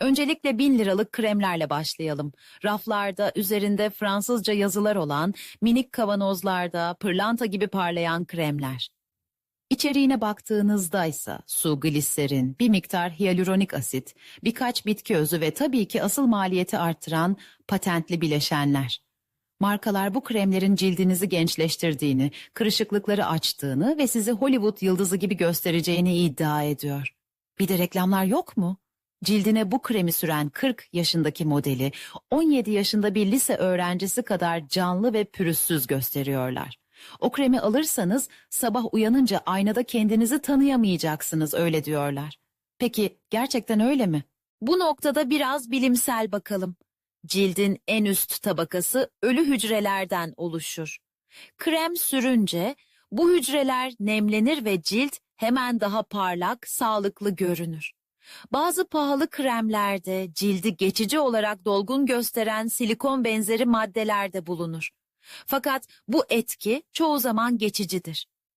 Öncelikle 1000 liralık kremlerle başlayalım. Raflarda üzerinde Fransızca yazılar olan minik kavanozlarda pırlanta gibi parlayan kremler. İçeriğine baktığınızda ise su, gliserin, bir miktar hyaluronik asit, birkaç bitki özü ve tabii ki asıl maliyeti arttıran patentli bileşenler. Markalar bu kremlerin cildinizi gençleştirdiğini, kırışıklıkları açtığını ve sizi Hollywood yıldızı gibi göstereceğini iddia ediyor. Bir de reklamlar yok mu? Cildine bu kremi süren 40 yaşındaki modeli 17 yaşında bir lise öğrencisi kadar canlı ve pürüzsüz gösteriyorlar. O kremi alırsanız sabah uyanınca aynada kendinizi tanıyamayacaksınız öyle diyorlar. Peki gerçekten öyle mi? Bu noktada biraz bilimsel bakalım. Cildin en üst tabakası ölü hücrelerden oluşur. Krem sürünce bu hücreler nemlenir ve cilt hemen daha parlak, sağlıklı görünür. Bazı pahalı kremlerde cildi geçici olarak dolgun gösteren silikon benzeri maddeler de bulunur. Fakat bu etki çoğu zaman geçicidir.